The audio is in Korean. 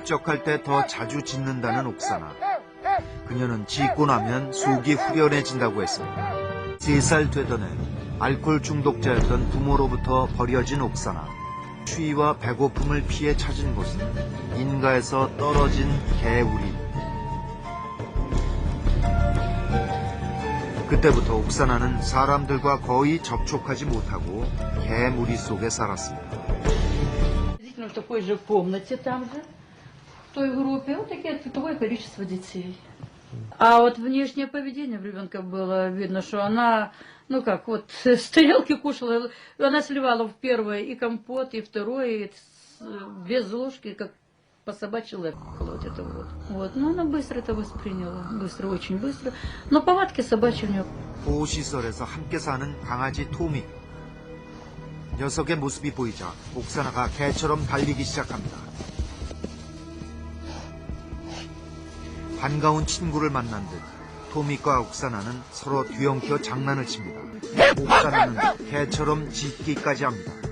울적할 때 더 자주 짖는다는 옥사나. 그녀는 짖고 나면 속이 후련해진다고 했습니다. 3살 되던 해 알코올 중독자였던 부모로부터 버려진 옥사나. 추위와 배고픔을 피해 찾은 곳은 인가에서 떨어진 개우리. 그때부터 옥사나는 사람들과 거의 접촉하지 못하고 개무리 속에 살았습니다. той группе, вот такие, такое количество детей. А вот внешнее поведение в ребенка было видно, что она, ну как, вот с тарелки кушала, она сливала в первое и компот, и второе, и с- без ложки, как по собачьи лапала вот это вот. Вот, но она быстро это восприняла, быстро, очень быстро. Но повадки собачьи у нее 보호시설에서 함께 사는 강아지 토미. 녀석의 모습이 보이자 옥사나가 개처럼 달리기 시작합니다. 반가운 친구를 만난 듯 토미과 옥사나는 서로 뒤엉켜 장난을 칩니다. 옥사나는 개처럼 짖기까지 합니다.